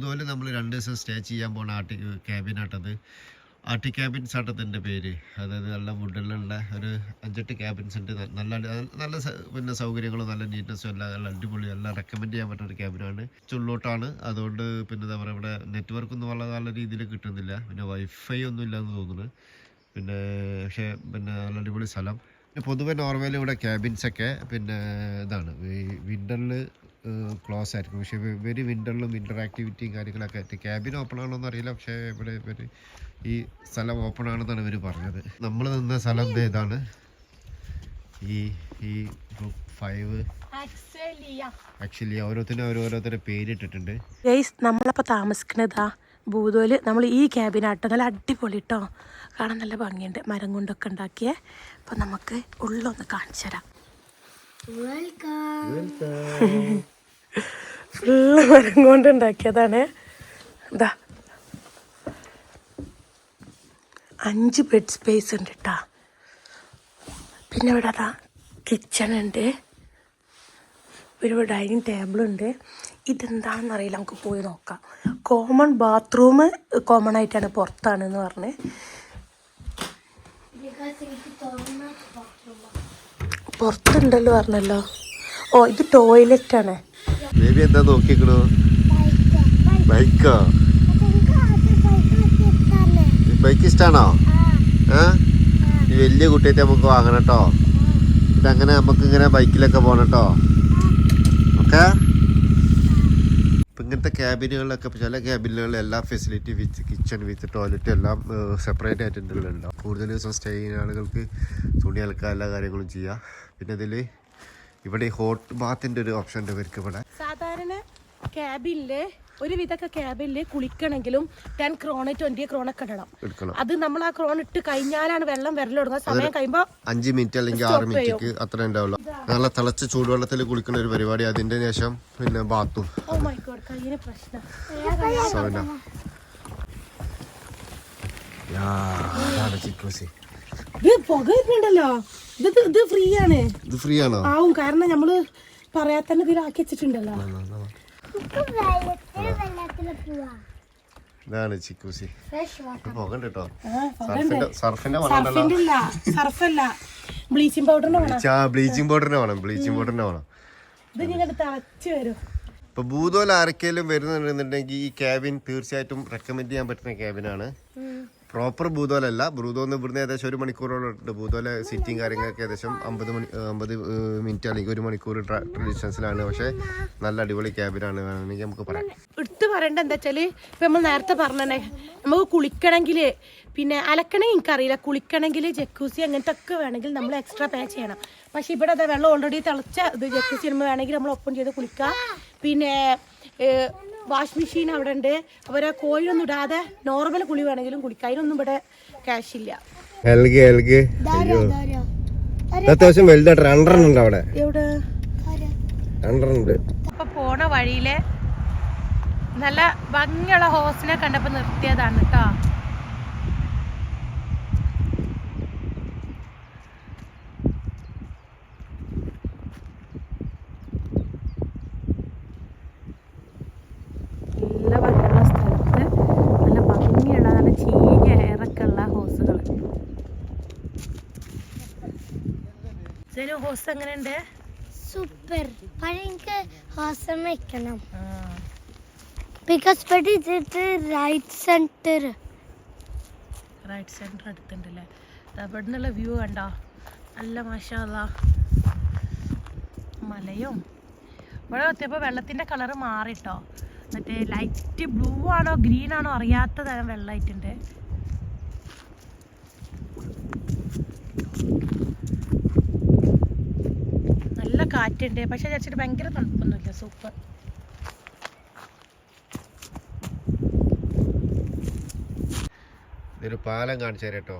ഭൂതോൽ നമ്മൾ രണ്ട് ദിവസം സ്റ്റേ ചെയ്യാൻ പോണ ആട്ടി ക്യാബിനാട്ടത് ആട്ടി ക്യാബിൻസ് ആട്ടത്തിന്റെ പേര്. അതായത് നല്ല വുഡിലുള്ള ഒരു അഞ്ചെട്ട് ക്യാബിൻസ് ഉണ്ട്. നല്ല നല്ല പിന്നെ സൗകര്യങ്ങളും നല്ല നീറ്റ്നസ്സും എല്ലാം നല്ല അടിപൊളി എല്ലാം റെക്കമെൻഡ് ചെയ്യാൻ പറ്റുന്ന ഒരു ക്യാബിനാണ് ചുള്ളോട്ടാണ്. അതുകൊണ്ട് പിന്നെ എന്താ പറയുക ഇവിടെ നെറ്റ്വർക്ക് ഒന്നും വളരെ നല്ല രീതിയിൽ കിട്ടുന്നില്ല. പിന്നെ വൈഫൈ ഒന്നും ഇല്ലയെന്ന് തോന്നുന്നു. പിന്നെ പക്ഷേ പിന്നെ നല്ല അടിപൊളി സ്ഥലം. പൊതുവെ നോർമലി ഇവിടെ ക്യാബിൻസ് ഒക്കെ പിന്നെ ഇതാണ്. വിന്ററിൽ ക്ലോസ് ആയിരിക്കും. പക്ഷേ ഇവർ വിന്ററിലും വിന്റർ ആക്ടിവിറ്റിയും കാര്യങ്ങളൊക്കെ ആയിട്ട് ക്യാബിൻ ഓപ്പൺ ആണോ എന്നറിയില്ല പക്ഷേ ഇവിടെ ഇവർ ഈ സ്ഥലം ഓപ്പൺ ആണെന്നാണ് ഇവർ പറഞ്ഞത്. നമ്മൾ നിന്ന സ്ഥലം ഇതാണ്. ഈ ഈ ഗ്രൂപ്പ് ഫൈവ് ആക്ച്വലി ഓരോരുത്തരും ഓരോരുത്തരുടെ പേരിട്ടിട്ടുണ്ട്. നമ്മളപ്പോൾ താമസിക്കുന്നതാ ഭൂതോൽ. നമ്മൾ ഈ ക്യാബിനാട്ടോ നല്ല അടിപൊളി കേട്ടോ കാണാൻ നല്ല ഭംഗിയുണ്ട്. മരം കൊണ്ടൊക്കെ ഉണ്ടാക്കിയേ. അപ്പം നമുക്ക് ഉള്ളൊന്ന് കാണിച്ചു തരാം. ഫുള്ള് മരം കൊണ്ട് ഉണ്ടാക്കിയതാണ്. എന്താ അഞ്ച് ബെഡ് സ്പേസ് ഉണ്ട് കേട്ടോ പിന്നെ ഇവിടെ അതാ കിച്ചൺ ഉണ്ട്. ഒരു ഡൈനിങ് ടേബിൾ ഉണ്ട്. ഇതെന്താണെന്ന് അറിയില്ല. നമുക്ക് പോയി നോക്കാം. കോമൺ ബാത്റൂം കോമൺ ആയിട്ടാണ് പുറത്താണ് എന്ന് പറഞ്ഞ് പുറത്തുണ്ടല്ലോ പറഞ്ഞല്ലോ. ഓ ഇത് ടോയ്ലറ്റ് ആണ്. ബേബി എന്താ നോക്കിക്കണു ബൈക്കോ? ബൈക്ക്. ഇഷ്ടാണോ? ആ. ഈ വലിയ കുട്ടിയായിട്ട് നമുക്ക് വാങ്ങണം കേട്ടോ. ഇതങ്ങനെ അങ്ങനെ നമുക്ക് ഇങ്ങനെ ബൈക്കിലൊക്കെ പോകണം കേട്ടോ. ഓക്കെ? ഇങ്ങനത്തെ ക്യാബിനുകളിലൊക്കെ ചില ക്യാബിനുകളിൽ എല്ലാ facility with kitchen with toilet എല്ലാം സെപ്പറേറ്റ് ആയിട്ടുണ്ടാവും കൂടുതൽ ദിവസം സ്റ്റേ ചെയ്യുന്ന ആളുകൾക്ക് തുണി അലക്കാൻ എല്ലാ കാര്യങ്ങളും ചെയ്യാം. പിന്നെ ഇതിൽ ഇവിടെ ഹോട്ട് ബാത്തിന്റെ ഒരു ഓപ്ഷൻ ഉണ്ട് ഇവർക്ക് ഇവിടെ. സാധാരണ ക്യാബിനിൽ ഒരുവിധമൊക്കെ ക്യാബിനിൽ കുളിക്കണമെങ്കിലും ടെൻ ക്രോണ് ട്വന്റി ക്രോണൊക്കെ ഇടണം. എടുക്കണം. അത് നമ്മൾ ആ ക്രോൺ ഇട്ട് കഴിഞ്ഞാലാണ് വെള്ളം വരൽ തുടങ്ങുക സമയം കഴിയുമ്പോൾ അഞ്ച് മിനിറ്റ് അല്ലെങ്കിൽ ആറ് മിനിറ്റ് അത്ര ഉണ്ടാവുള്ളൂ. നല്ല തിളച്ച ചൂടുവെള്ളത്തിൽ കുളിക്കുന്ന ഒരു പരിപാടി. അതിന്റെ ശേഷം പിന്നെ ബാത്തും ഓ മൈ ഗോഡ് കയ്യിന് പ്രശ്നം. ഇത് പുക വരുന്നുണ്ടല്ലോ. ഇത് ഇത് ഫ്രീ ആണ്. ഇത് ഫ്രീ ആണോ? ആവും. കാരണം നമ്മൾ പറയാത്ത തന്നെ ഇതിലാക്കി വെച്ചിട്ടുണ്ടല്ലോ. ഇതാണ് ചിക്കൂസി പോകണ്ട കേട്ടോ. സർഫിന്റെ സർഫല്ല. ബ്ലീച്ചിങ് പൗഡറിന്റെ വേണം ബ്ലീച്ചിങ് പൗഡറിന്റെ വേണം ബ്ലീച്ചിങ് പൗഡറിന്റെ വേണം ഇത് നിങ്ങളുടെ തിളച്ച് വരും. ഇപ്പൊ ഭൂതോല ആരൊക്കെയും വരുന്നുണ്ടെന്നുണ്ടെങ്കിൽ ഈ ക്യാബിൻ തീർച്ചയായിട്ടും റെക്കമെൻഡ് ചെയ്യാൻ പറ്റുന്ന ക്യാബിനാണ്. പ്രോപ്പർ ഭൂതോലല്ല ഭൂതോ എന്ന് ഇവിടുന്ന് ഏകദേശം ഒരു മണിക്കൂറോളം ഉണ്ട് ഭൂതോല സിറ്റിയും കാര്യങ്ങളൊക്കെ ഏകദേശം അമ്പത് മണി അമ്പത് മിനിറ്റ് അല്ലെങ്കിൽ ഒരു മണിക്കൂർ ഡിസ്റ്റൻസിലാണ് പക്ഷേ നല്ല അടിപൊളി ക്യാബിനാണ് വേണമെങ്കിൽ നമുക്ക് പറയാം. എടുത്ത് പറയേണ്ട എന്താ വെച്ചാൽ ഇപ്പൊ നമ്മൾ നേരത്തെ പറഞ്ഞേ നമുക്ക് കുളിക്കണമെങ്കിൽ പിന്നെ അലക്കണമെങ്കിൽ എനിക്കറിയില്ല. കുളിക്കണമെങ്കിൽ ജക്കൂസി അങ്ങനത്തെ ഒക്കെ വേണമെങ്കിൽ നമ്മൾ എക്സ്ട്രാ പേ ചെയ്യണം. പക്ഷെ ഇവിടെ അതാ വെള്ളം ഓൾറെഡി തിളച്ച ഇത് ജക്കൂസി നമ്മൾ വേണമെങ്കിൽ നമ്മൾ ഒപ്പം ചെയ്ത് കുളിക്കാം. പിന്നെ വാഷ് മെഷീൻ അവിടെ ഉണ്ട്. അവരെ കോഴിയൊന്നും ഇടാതെ നോർമൽ കുളി വേണമെങ്കിലും കുളിക്കാം. അതിനൊന്നും ഇവിടെ ക്യാഷ് ഇല്ല. എൽഗ് എൽഗ്. അയ്യോ. അത്യാവശ്യം വലുതായിട്ട് രണ്ടെണ്ണം ഉണ്ട് അവിടെ. എവിടെ? രണ്ടെണ്ണം ഉണ്ട്. അപ്പൊ പോണ വഴിയിലെ നല്ല ഭംഗിയുള്ള ഹോസിനെ കണ്ടപ്പോ നിർത്തിയതാണ് കേട്ടോ നല്ല ഭംഗിയുള്ള സ്ഥലത്ത് നല്ല ഭംഗിയുള്ള നല്ല ചീഞ്ഞ ഹെയറൊക്കെ ഉള്ള ഹോസുകൾ ഹോസ് എങ്ങനെയുണ്ട്? സൂപ്പർ. എനിക്ക് ഹോസ് വെക്കണം. ബിക്കോസ് വെട്ട് ഇത് റൈറ്റ് സെന്റർ റൈറ്റ് സെന്റർ അടുത്തുണ്ടല്ലേ? അവിടെ നിന്നുള്ള വ്യൂ കണ്ടോ? നല്ല മാഷാല്ല മലയും. ഇവിടെ എത്തിയപ്പോൾ വെള്ളത്തിന്റെ കളറ് മാറിട്ടോ. മറ്റേ ലൈറ്റ് ബ്ലൂ ആണോ ഗ്രീൻ ആണോ അറിയാത്ത തരം വെള്ളമായിട്ടുണ്ട്. നല്ല കാറ്റുണ്ട്. പക്ഷെ ചേച്ചിട്ട് ഭയങ്കര തണുപ്പൊന്നുമില്ല. സൂപ്പർ ഇതൊരു പാലം കാണിച്ചു തരാം കേട്ടോ.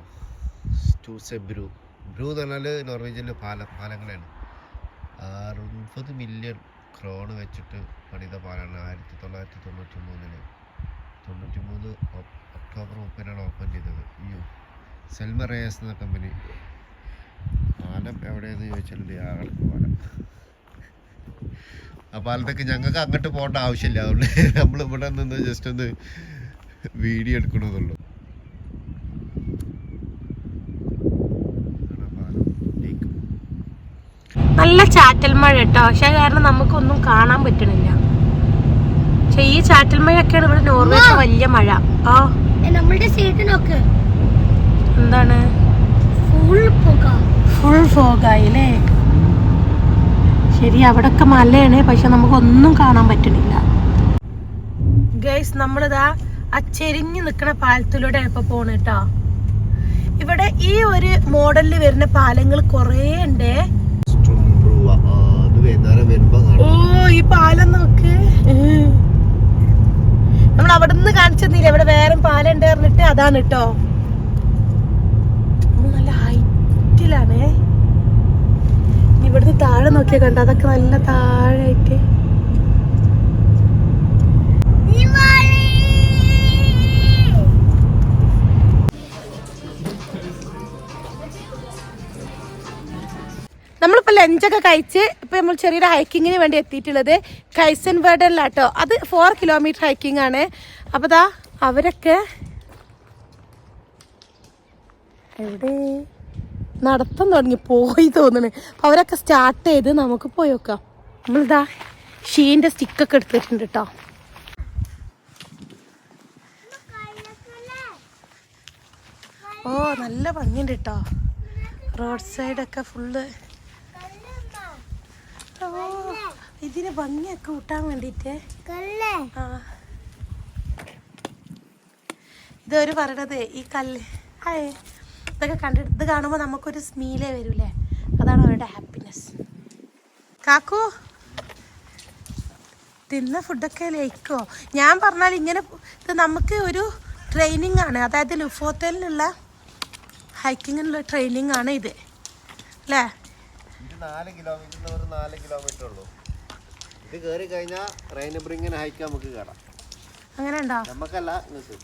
ടൂസെ ബ്രൂ ബ്രൂ എന്ന് പറഞ്ഞാൽ നോർവേജിലെ പാലം പാലങ്ങളാണ്. അറുപത് മില്യൺ ക്രോണ് വെച്ചിട്ട് പണിത പാലമാണ് ആയിരത്തി തൊള്ളായിരത്തി തൊണ്ണൂറ്റി മൂന്നിൽ തൊണ്ണൂറ്റി മൂന്ന് ഒക്ടോബർ മുപ്പതിനാണ് ഓപ്പൺ ചെയ്തത്. യു. സെൽമ റേസ് എന്ന കമ്പനി പാലം എവിടെയെന്ന് ചോദിച്ചാൽ ആൾക്ക് പാലം ആ പാലത്തേക്ക് ഞങ്ങൾക്ക് അങ്ങോട്ട് പോകേണ്ട ആവശ്യമില്ല. അതുകൊണ്ട് നമ്മൾ ഇവിടെ നിന്ന് ജസ്റ്റ് ഒന്ന് വീഡിയോ എടുക്കണമെന്നുള്ളൂ. നല്ല ചാറ്റൽ മഴ കേട്ടോ. പക്ഷെ കാരണം നമുക്കൊന്നും കാണാൻ പറ്റണില്ല. പക്ഷെ ഈ ചാറ്റൽ മഴയൊക്കെയാണ് ഇവിടെ നോർവേ വലിയ മഴ. ആ. നമ്മളുടെ സീറ്റ് നോക്ക്. എന്താണ്? ഫുൾ ഫോഗായില്ലേ? ശരി അവിടൊക്കെ മലയാണ് പക്ഷെ നമുക്കൊന്നും കാണാൻ പറ്റണില്ല ഗൈസ് നമ്മളിതാ ആ ചെരിഞ്ഞു നിൽക്കുന്ന പാലത്തിലൂടെ ഇപ്പൊ പോണ കേട്ടോ ഇവിടെ ഈ ഒരു മോഡലിൽ വരുന്ന പാലങ്ങൾ കുറേ ഉണ്ട്. ഓ ഈ പാലം നോക്ക്. നമ്മൾ അവിടെ നിന്ന് കാണിച്ചെന്നില്ല ഇവിടെ വേറെ പാലം ഉണ്ട് പറഞ്ഞിട്ട് അതാണ് കേട്ടോ നമ്മൾ നല്ല ഇനി ഇവിടുന്ന് താഴെ നോക്കിയാൽ കണ്ട? അതൊക്കെ നല്ല താഴെയായിട്ട്. നമ്മളിപ്പോൾ ലഞ്ചൊക്കെ കഴിച്ച് ഇപ്പോൾ നമ്മൾ ചെറിയൊരു ഹൈക്കിങ്ങിന് വേണ്ടി എത്തിയിട്ടുള്ളത് കൈസൻ വേർഡനിലാട്ടോ അത് ഫോർ കിലോമീറ്റർ ഹൈക്കിംഗ് ആണ്. അപ്പോൾ അവരൊക്കെ എവിടെ? നടത്തം തുടങ്ങി പോയി തോന്നണേ. അപ്പം അവരൊക്കെ സ്റ്റാർട്ട് ചെയ്ത് നമുക്ക് പോയി നോക്കാം. നമ്മളിതാ ഷീന്റെ സ്റ്റിക്കൊക്കെ എടുത്തിട്ടുണ്ട് കേട്ടോ ഓ നല്ല ഭംഗിയുണ്ട് കേട്ടോ റോഡ് സൈഡൊക്കെ ഫുള്ള് ഓ ഇതിന് ഭംഗിയൊക്കെ കൂട്ടാൻ വേണ്ടിയിട്ട്. ആ. ഇതൊരു പറയണത് ഈ കല്ല്. ഹായ്. ഇതൊക്കെ കണ്ടിട്ട് ഇത് കാണുമ്പോൾ നമുക്കൊരു സ്മീലേ വരൂലേ അതാണ് അവരുടെ ഹാപ്പിനെസ് കാക്കു തിന്ന ഫുഡൊക്കെ ലയിക്കോ? ഞാൻ പറഞ്ഞാൽ ഇങ്ങനെ ഇത് നമുക്ക് ഒരു ട്രെയിനിങ് ആണ്. അതായത് ലുഫോത്തലിനുള്ള ഹൈക്കിങ്ങിനുള്ള ട്രെയിനിങ് ആണ് ഇത്. അല്ലേ ഇത് നാല് കിലോമീറ്റർ ഒരു നാല് കിലോമീറ്റർ ഉള്ളൂ. ഇത് കയറി കഴിഞ്ഞാൽ ഹൈക്ക് നമുക്ക് കയറാം അങ്ങനെ ഉണ്ടോ നമുക്കല്ല നിങ്ങൾക്ക്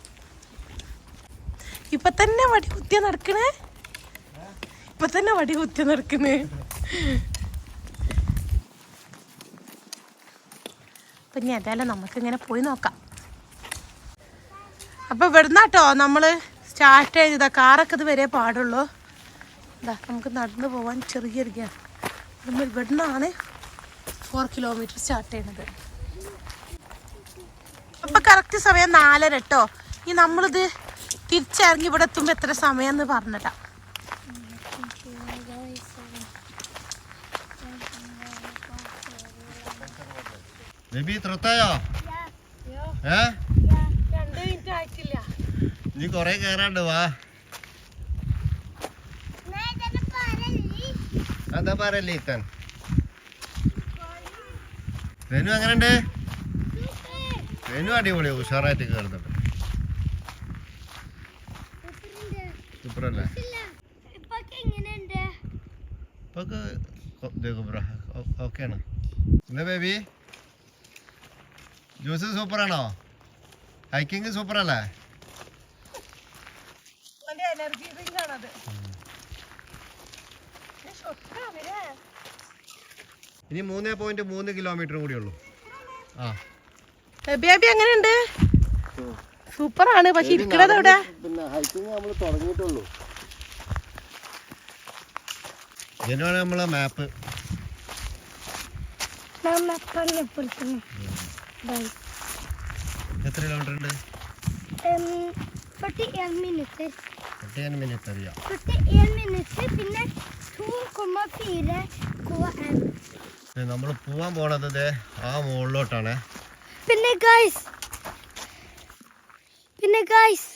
ഇപ്പൊ തന്നെ വടി കുത്തിയ നടക്കണേ? ഇപ്പൊ തന്നെ വടി കുത്തിയ നടക്കണേ? അപ്പൊ ഇനി അതായാലും നമുക്ക് ഇങ്ങനെ പോയി നോക്കാം. അപ്പൊ ഇവിടുന്നാട്ടോ നമ്മൾ സ്റ്റാർട്ട് ചെയ്തതാ. കാറൊക്കെ ഇത് വരെ പാടുള്ളൂ. ഇതാ നമുക്ക് നടന്നു പോവാൻ ഗ്യാപ്പ് നമ്മൾ ഇവിടുന്നാണ് ഫോർ കിലോമീറ്റർ സ്റ്റാർട്ട് ചെയ്യുന്നത് അപ്പൊ കറക്റ്റ് സമയം നാലര കേട്ടോ ഈ നമ്മളിത് തിരിച്ചിറങ്ങി ഇവിടെ എത്തുമ്പോ എത്ര സമയം എന്ന് പറഞ്ഞിട്ടാ ബേബി തൃത്തായോ ഏ? നീ കൊറേ കേറാണ്ട് വാ. അതാ പറയല്ലേ ഇത്തൻ വെനു എങ്ങനെയുണ്ട്? വേനു അടിപൊളിയാ ഉഷാറായിട്ട് കയറുന്നുണ്ട് സൂപ്പറല്ലേ ഇപ്പൊ എങ്ങനെയുണ്ട് ഇപ്പൊ ഓക്കെയാണ് അല്ലേ ബേബി? ജ്യൂസ് സൂപ്പറാണോ? ഹൈക്കിങ് സൂപ്പറല്ലേ? എനർജി ഡ്രിങ്ക് ആണത് ഇനി മൂന്ന് പോയിന്റ് മൂന്ന് കിലോമീറ്റർ കൂടി ഉള്ളൂ. ആ. ബേബി എങ്ങനെയുണ്ട്? സൂപ്പറാണ്. പക്ഷെ ഇരിക്കണത് എവിടെ പിന്നെ ഹൈക്കിംഗ് നമ്മൾ തുടങ്ങിയിട്ടുള്ളൂ. ഇതിനാണ് നമ്മളെ മാപ്പ് എത്ര കിലോമീറ്റർ ഉണ്ട് നമ്മൾ പോവാൻ പോണത് ആ മുകളിലോട്ടാണ് പിന്നെ ഗൈസ് പിന്നെ ഗൈസ്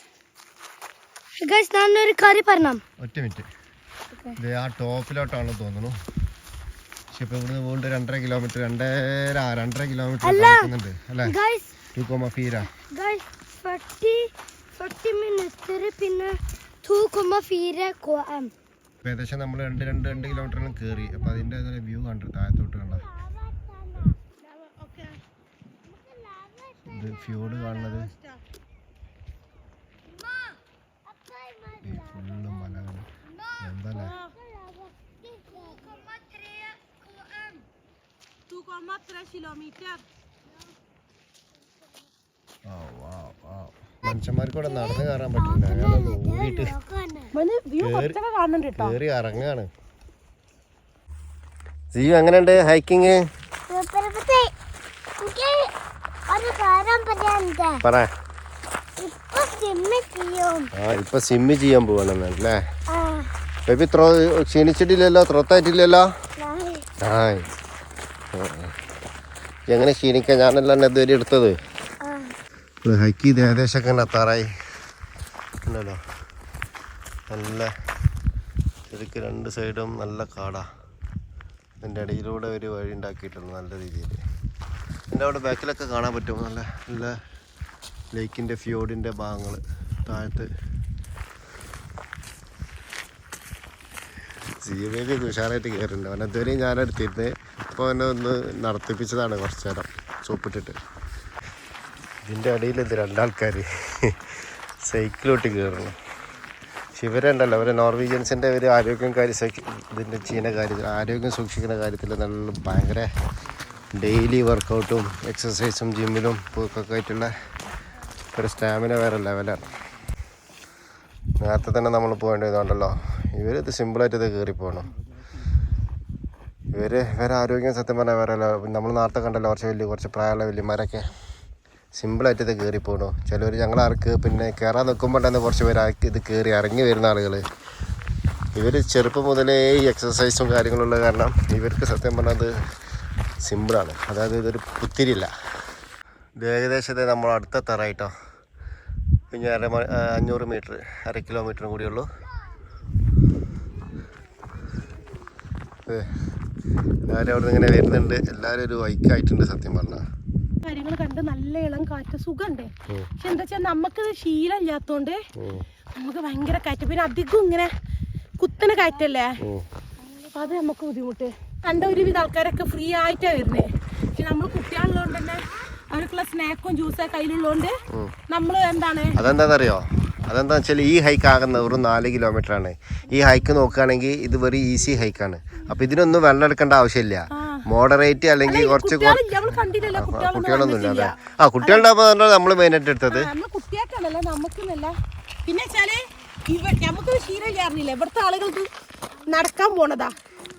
ഗൈസ് ഞാനൊരു കാര്യം പറഞ്ഞാം. ഒറ്റ മിനിറ്റ് ആ ടോപ്പിലോട്ടാണ് തോന്നുന്നു. പക്ഷെ ഇപ്പൊ ഇവിടുന്ന് വീണ്ടും രണ്ടര കിലോമീറ്റർ രണ്ടര രണ്ടര കിലോമീറ്റർ നടക്കുന്നുണ്ട് അല്ലേ? ടു കോമ ഫീര. പിന്നെ ഏകദേശം നമ്മൾ രണ്ട് രണ്ട് രണ്ട് കിലോമീറ്ററിലും കയറി അപ്പൊ അതിന്റെ വ്യൂ കണ്ടു താഴത്തോട്ട് കണ്ട? ഇത് ഫ്യൂഡ് കാണുന്നത്. 2,3 കിലോമീറ്റർ മനുഷ്യന്മാർക്ക് ഇവിടെ നടന്നു കയറാൻ പറ്റില്ല. നോക്കിട്ട് കയറി ഇറങ്ങാണ്. എങ്ങനെയുണ്ട് ഹൈക്കിങ് ആ ഇപ്പൊ സിമ്മ് ചെയ്യാൻ പോവാണെന്ന് അല്ലേ? Baby throw ക്ഷീണിച്ചിട്ടില്ലല്ലോ? ത്രോത്തായിട്ടില്ലല്ലോ ആ എങ്ങനെ ക്ഷീണിക്കാൻ ഞാനല്ല ഇതുവരെ എടുത്തത്. ഹൈക്ക് ചെയ്ത് ഏകദേശമൊക്കെ എത്താറായി. ഉണ്ടല്ലോ. നല്ല ശരിക്ക് രണ്ട് സൈഡും നല്ല കാടാ. ഇതിന്റെ ഇടയിലൂടെ ഒരു വഴി ഉണ്ടാക്കിയിട്ടുണ്ട് നല്ല രീതിയിൽ എന്റെ അവിടെ ബാക്കിലൊക്കെ കാണാൻ പറ്റും. നല്ല നല്ല ലേക്കിന്റെ ഫ്യോഡിന്റെ ഭാഗങ്ങൾ താഴത്ത് സീബേബി ഉഷാറായിട്ട് കയറുന്നുണ്ട് അവൻ അതുവരെയും ഞാൻ എടുത്തിരുന്നത് ഇപ്പോൾ എന്നെ ഒന്ന് നടത്തിപ്പിച്ചതാണ് കുറച്ച് നേരം. സോപ്പിട്ടിട്ട്. ഇതിന്റെ അടിയിൽ ഇത് രണ്ടാൾക്കാർ സൈക്കിളോട്ട് കയറണം ശിവരുണ്ടല്ലോ അവരെ നോർവീജിയൻസിന്റെ ഒരു ആരോഗ്യം കാര്യം ഇതിന്റെ ചെയ്യുന്ന കാര്യത്തിൽ ആരോഗ്യം സൂക്ഷിക്കുന്ന കാര്യത്തിൽ നല്ല ഭയങ്കര ഡെയിലി വർക്കൗട്ടും എക്സസൈസും ജിമ്മിലും പോക്കൊക്കെ ആയിട്ടുള്ള ഒരു സ്റ്റാമിന വേറെ ലെവലാണ് നേരത്തെ തന്നെ നമ്മൾ പോകേണ്ടതുണ്ടല്ലോ ഇവരിത് സിമ്പിളായിട്ട് ഇത് കയറി പോകണം ഇവർ ഇവരെ ആരോഗ്യം സത്യം പറഞ്ഞാൽ വേറെ നമ്മൾ നേരത്തെ കണ്ടല്ലോ കുറച്ച് വലിയ കുറച്ച് പ്രായമുള്ള വലിയമാരൊക്കെ. സിമ്പിളായിട്ട് ഇത് കയറി പോകണു ചിലവർ ഞങ്ങളാർക്ക് പിന്നെ കയറാൻ നിൽക്കുമ്പോൾ തന്നെ കുറച്ച് പേര് ഇത് കയറി ഇറങ്ങി വരുന്ന ആളുകൾ ഇവർ ചെറുപ്പം മുതലേ ഈ എക്സസൈസും കാര്യങ്ങളുള്ള കാരണം ഇവർക്ക് സത്യം പറഞ്ഞാൽ അത് സിമ്പിളാണ് അതായത് ഇതൊരു പുത്തിരില്ല ഇത് ഏകദേശത്തെ നമ്മൾ അടുത്ത തറ കേട്ടോ. പിന്നെ അര അഞ്ഞൂറ് മീറ്റർ അര കിലോമീറ്ററും കൂടിയുള്ളൂ എല്ലാവരും അവിടെ ഇങ്ങനെ വരുന്നുണ്ട്. എല്ലാവരും ഒരു വൈക്കായിട്ടുണ്ട് സത്യം പറഞ്ഞാൽ കാര്യങ്ങൾ കണ്ട് നല്ല ഇളം കാറ്റ് സുഖണ്ടേ. പക്ഷെ എന്താ വെച്ചാൽ നമുക്ക് ശീലം ഇല്ലാത്തോണ്ട് നമുക്ക് ഭയങ്കര കാറ്റ്. പിന്നെ അധികം ഇങ്ങനെ കുത്തനെ കാറ്റല്ലേ? അത് നമുക്ക് ബുദ്ധിമുട്ട്. കണ്ട ഒരുവിധ ആൾക്കാരൊക്കെ ഫ്രീ ആയിട്ടാ വരുന്നേ. പക്ഷെ നമ്മൾ കുട്ടികളുള്ളതുകൊണ്ട് തന്നെ അവർക്കുള്ള സ്നാക്കും ജ്യൂസൊക്കെ കയ്യിലുള്ളതുകൊണ്ട് നമ്മൾ എന്താണ് അതെന്താണെന്നറിയോ അതെന്താ വെച്ചാൽ ഈ ഹൈക്ക് ആകുന്ന വെറും നാല് കിലോമീറ്റർ ആണ്. ഈ ഹൈക്ക് നോക്കുകയാണെങ്കിൽ ഇത് വെറും ഈസി ഹൈക്കാണ് അപ്പൊ ഇതിനൊന്നും വെള്ളം എടുക്കേണ്ട ആവശ്യമില്ല മോഡറേറ്റ് അല്ലെങ്കിൽ കുറച്ച് കുട്ടികളൊന്നും ഇല്ല അതെ ആ കുട്ടികളുണ്ടാകുമ്പോൾ നമ്മൾ മെയിനായിട്ട് എടുത്തത്. നമ്മൾ കുട്ടിയാക്കണല്ലോ നമുക്കെന്നല്ല. പിന്നെ വെച്ചാൽ നമുക്ക് ശീലം ഇല്ലായിരുന്നില്ല ഇവിടുത്തെ ആളുകൾക്ക് നടക്കാൻ പോണതാ.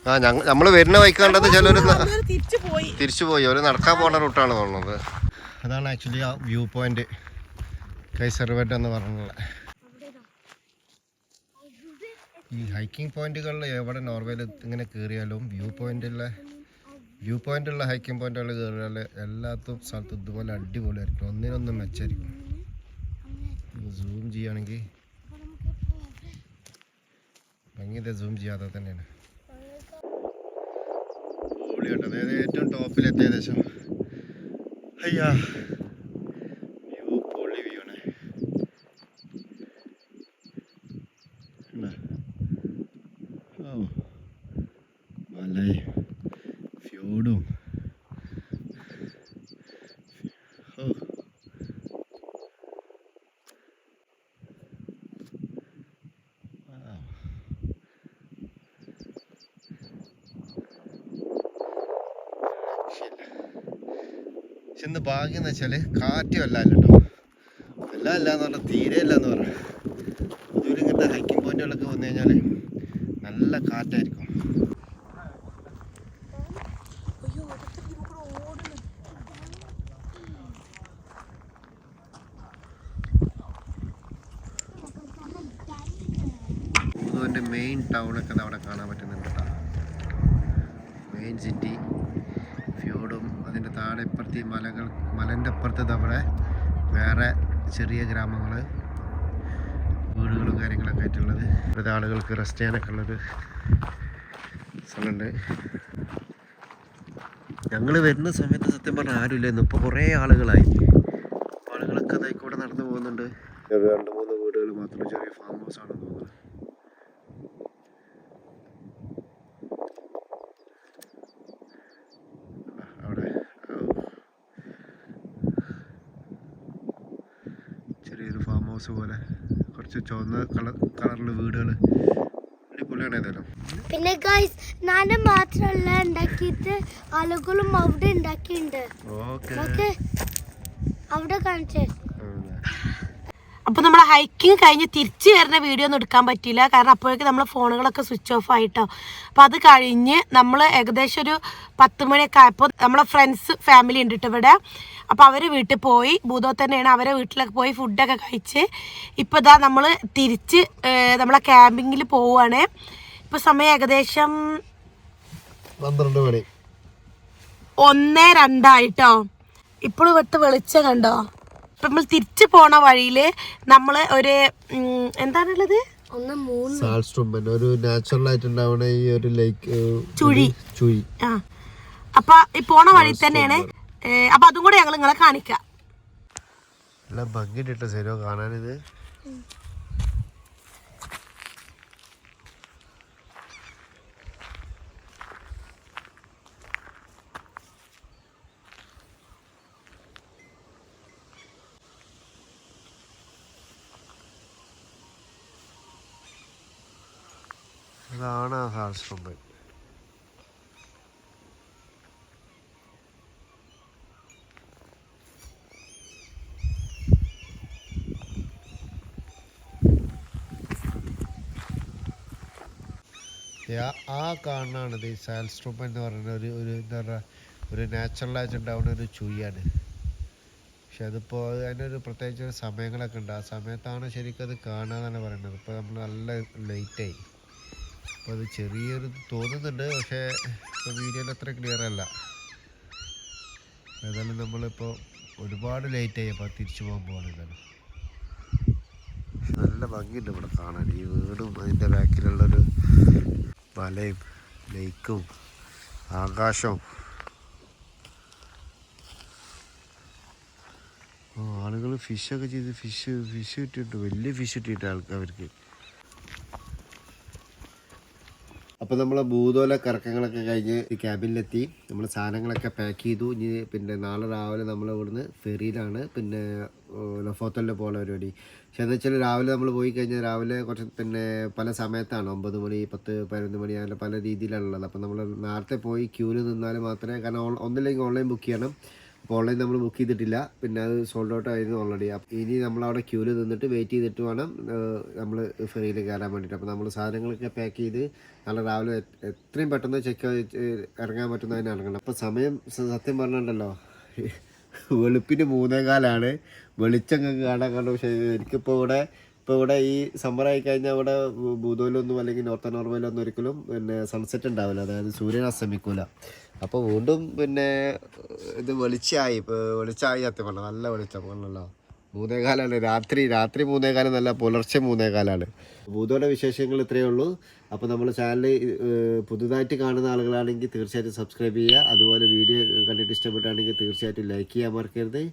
ആ ഞങ്ങൾ നമ്മൾ വരുന്ന വൈക്ക് കണ്ടത് ചിലർ അവർ തിരിച്ചു പോയി. തിരിച്ചു പോയി. അവർ നടക്കാൻ പോണ റൂട്ടാണ് തോന്നുന്നത്. അതാണ് ആക്ച്വലി ആ വ്യൂ പോയിന്റ് കൈസർവേറ്റ് എന്ന് പറഞ്ഞുള്ള ഈ ഹൈക്കിംഗ് പോയിന്റുകളിൽ എവിടെ നോർവേയിൽ ഇങ്ങനെ കയറിയാലും വ്യൂ പോയിന്റുള്ള വ്യൂ പോയിന്റുള്ള ഹൈക്കിംഗ് പോയിന്റുകൾ കയറിയാൽ എല്ലാത്തും സ്ഥലത്തും ഇതുപോലെ അടിപൊളിയായിരിക്കും. ഒന്നിനൊന്നും മെച്ചായിരിക്കും. സൂം ചെയ്യുകയാണെങ്കിൽ ഭംഗിയുടെ സൂം ചെയ്യാതെ തന്നെയാണ്. അതായത് ഏറ്റവും ടോപ്പിലെത്തിയ ഏകദേശം അയ്യാ വ്യൂ പൊളി വ്യൂ ആണ് കണ്ടോ? ഓ മലയും ഫ്യൂഡും ഓ Wow. ഇന്ന് ഭാഗ്യം എന്ന് വെച്ചാൽ കാറ്റും അല്ല കേട്ടോ എല്ലാം അല്ല എന്ന് പറഞ്ഞാൽ തീരെ അല്ല എന്ന് പറഞ്ഞു. ഇതുവരെ ഇങ്ങനത്തെ ഹൈക്കിംഗ് പോയിന്റുകളൊക്കെ വന്നു കഴിഞ്ഞാൽ നല്ല കാറ്റായിരിക്കും പൊതുവിന്റെ മെയിൻ ടൗണൊക്കെ അവിടെ കാണാൻ പറ്റുന്നുണ്ട് കേട്ടോ മെയിൻ സിറ്റി ഫ്യൂഡും അതിന്റെ താഴെ ഇപ്പുറത്ത് ഈ മലകൾ മലന്റെ അപ്പുറത്ത് അവിടെ വേറെ ചെറിയ ഗ്രാമങ്ങൾ വീടുകളും കാര്യങ്ങളൊക്കെ ആയിട്ടുള്ളത് ഇവിടുത്തെ ആളുകൾക്ക് റെസ്റ്റ് ചെയ്യാനൊക്കെ ഉള്ളൊരു സ്ഥലമുണ്ട്. ഞങ്ങൾ വരുന്ന സമയത്ത് സത്യം പറഞ്ഞാൽ ആരുമില്ലായിരുന്നു. ഇപ്പോൾ കുറേ ആളുകളായി. ആളുകളൊക്കെ അതായിക്കൂടെ നടന്നു പോകുന്നുണ്ട്. രണ്ട് മൂന്ന് വീടുകൾ മാത്രം ചെറിയ ഫാം ഹൗസ് ആണ് അവിടെ ചെറിയൊരു ഫാം ഹൗസ് പോലെ. കുറച്ച് ചുവന്ന കളർ കളറിലെ വീടുകൾ അടിപൊളിയാണ് ഏതായാലും. പിന്നെ ഗൈസ് ഞാൻ മാത്രമല്ല ഉണ്ടാക്കിയിട്ട് ആളുകളും അവിടെ ഉണ്ടാക്കിയിട്ടുണ്ട് ഓക്കെ. അവിടെ കാണിച്ചേ. അപ്പൊ നമ്മൾ ഹൈക്കിങ് കഴിഞ്ഞ് തിരിച്ചു വരുന്ന വീഡിയോ ഒന്നും എടുക്കാൻ പറ്റിയില്ല. കാരണം അപ്പോഴേക്ക് നമ്മളെ ഫോണുകളൊക്കെ സ്വിച്ച് ഓഫ് ആയിട്ടോ. അപ്പൊ അത് കഴിഞ്ഞ് നമ്മൾ ഏകദേശം ഒരു പത്ത് മണിയൊക്കെ ആയപ്പോൾ നമ്മളെ ഫ്രണ്ട്സ് ഫാമിലി ഉണ്ട് ട്ടോ ഇവിടെ. അപ്പൊ അവർ വീട്ടിൽ പോയി. ഭൂതോ തന്നെയാണ് അവരെ വീട്ടിലൊക്കെ പോയി ഫുഡൊക്കെ കഴിച്ച്. ഇപ്പൊ ഇതാ നമ്മൾ തിരിച്ച് നമ്മളെ ക്യാമ്പിങ്ങിൽ പോവുകയാണ് ഇപ്പൊ സമയം ഏകദേശം പന്ത്രണ്ട് മണി. ഒന്ന് രണ്ടായിട്ടോ. ഇപ്പോഴും ഇവിടുത്തെ വെളിച്ചം കണ്ടോ? ഇപ്പൊ നമ്മൾ തിരിച്ചു പോണ വഴിയിൽ നമ്മൾ ഒരു എന്താണുള്ളത്? ഒന്ന് മൂന്ന്. സാൾസ്ട്രോം ഒരു നാച്ചുറൽ ആയിട്ട് ഉണ്ടാവുന്ന ഈ ഒരു ലൈക്ക് ചുഴി. ചുഴി. ആ. അപ്പൊ ഈ പോണ വഴി തന്നെയാണ്. അപ്പൊ അതും കൂടെ ഞങ്ങൾ നിങ്ങളെ കാണിക്കാം. ശരിയോ കാണാനിത്. ഇതാണ് ആ സാൾസ്ട്രോം ആ- ആ കാണാണിത് ഈ സാൽസ്ട്രോപ്പ് എന്ന് പറയുന്ന ഒരു ഒരു എന്താ പറയുക ഒരു നാച്ചുറലായിട്ട് ഉണ്ടാവുന്ന ഒരു ചുഴിയാണ്. പക്ഷെ അതിപ്പോൾ അതിനൊരു പ്രത്യേകിച്ച് സമയങ്ങളൊക്കെ ഉണ്ട്. ആ സമയത്താണ് ശരിക്കും അത് കാണുക എന്നാണ് പറയുന്നത്. ഇപ്പോൾ നമ്മൾ നല്ല ലേറ്റായി അപ്പോൾ അത് ചെറിയൊരു തോന്നുന്നുണ്ട് പക്ഷേ ഇപ്പോൾ വീഡിയോയിൽ അത്ര ക്ലിയർ അല്ല. ഏതായാലും നമ്മളിപ്പോൾ ഒരുപാട് ലേറ്റായി അപ്പോൾ തിരിച്ചു പോകാൻ പോവാണ് നല്ല ഭംഗിയുണ്ട് ഇവിടെ കാണാൻ. ഈ വീടും അതിന്റെ ബാക്കിലുള്ളൊരു മലയും ലേക്കും ആകാശവും. ആളുകൾ ഫിഷൊക്കെ ചെയ്ത് ഫിഷ് ഫിഷ് കിട്ടിയിട്ടുണ്ട്. വലിയ ഫിഷ് കിട്ടിയിട്ട് ആൾക്കാർക്ക്. അപ്പോൾ നമ്മൾ ഭൂതോല കറക്കങ്ങളൊക്കെ കഴിഞ്ഞ് ക്യാബിനിലെത്തി. നമ്മൾ സാധനങ്ങളൊക്കെ പാക്ക് ചെയ്തു. ഇനി പിന്നെ നാളെ രാവിലെ നമ്മൾ ഇവിടുന്ന് ഫെറിയിലാണ് പിന്നെ ലഫോത്തലിൽ പോകുന്ന പരിപാടി പക്ഷേ എന്താ വെച്ചാൽ രാവിലെ നമ്മൾ പോയി കഴിഞ്ഞാൽ രാവിലെ കുറച്ച് പിന്നെ പല സമയത്താണ്. ഒമ്പത് മണി പത്ത് പതിനൊന്ന് മണി അങ്ങനെ പല രീതിയിലാണുള്ളത്. അപ്പോൾ നമ്മൾ നേരത്തെ പോയി ക്യൂവിൽ നിന്നാൽ മാത്രമേ കാരണം ഒന്നില്ലെങ്കിൽ ഓൺലൈൻ ബുക്ക് ചെയ്യണം. അപ്പോൾ ഓൺലൈൻ നമ്മൾ ബുക്ക് ചെയ്തിട്ടില്ല. പിന്നെ അത് സോൾഡ് ഔട്ട് ആയിരുന്നു ഓൾറെഡി ഇനി നമ്മൾ അവിടെ ക്യൂവിൽ നിന്നിട്ട് വെയിറ്റ് ചെയ്തിട്ട് വേണം നമ്മൾ ഫെറിയിൽ കയറാൻ വേണ്ടിയിട്ട് അപ്പോൾ നമ്മൾ സാധനങ്ങളൊക്കെ പാക്ക് ചെയ്ത് നല്ല രാവിലെ എത്രയും പെട്ടെന്ന് ചെക്ക് ഇറങ്ങാൻ പറ്റുന്നതിന് ഇറങ്ങണം. അപ്പോൾ സമയം സത്യം പറഞ്ഞിട്ടുണ്ടല്ലോ. വെളുപ്പിന് മൂന്നേകാലാണ് വെളിച്ചം കാണാൻ കണ്ടു പക്ഷേ എനിക്കിപ്പോൾ ഇവിടെ ഇപ്പോൾ ഇവിടെ ഈ സമ്മർ ആയി കഴിഞ്ഞാൽ ഇവിടെ ഭൂതോയിലൊന്നും അല്ലെങ്കിൽ നോർത്ത് നോർവേലൊന്നും ഒരിക്കലും പിന്നെ സൺസെറ്റ് ഉണ്ടാവില്ല. അതായത് സൂര്യൻ അസ്തമിക്കൂല. അപ്പോൾ വീണ്ടും പിന്നെ ഇത് വെളിച്ചമായി ഇപ്പോൾ വെളിച്ചമായി സത്യം നല്ല വെളിച്ചം. പറഞ്ഞല്ലോ മൂന്നേകാലാണ്. രാത്രി രാത്രി മൂന്നേകാലം നല്ല പുലർച്ചെ മൂന്നേകാലാണ്. ഭൂതോടെ വിശേഷങ്ങൾ ഇത്രയേ ഉള്ളൂ. അപ്പോൾ നമ്മൾ ചാനൽ പുതുതായിട്ട് കാണുന്ന ആളുകളാണെങ്കിൽ തീർച്ചയായിട്ടും സബ്സ്ക്രൈബ് ചെയ്യുക. അതുപോലെ വീഡിയോ കണ്ടിട്ട് ഇഷ്ടപ്പെട്ടാണെങ്കിൽ തീർച്ചയായിട്ടും ലൈക്ക് ചെയ്യാൻ മറക്കരുത്.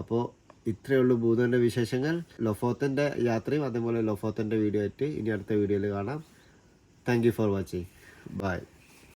അപ്പോൾ ഇത്രയേ ഉള്ളൂ ഭൂതന്റെ വിശേഷങ്ങൾ. ലൊഫോത്തന്റെ യാത്രയും അതേപോലെ ലൊഫോത്തന്റെ വീഡിയോ ആയിട്ട് ഇനി അടുത്ത വീഡിയോയിൽ കാണാം. Thank for watching bye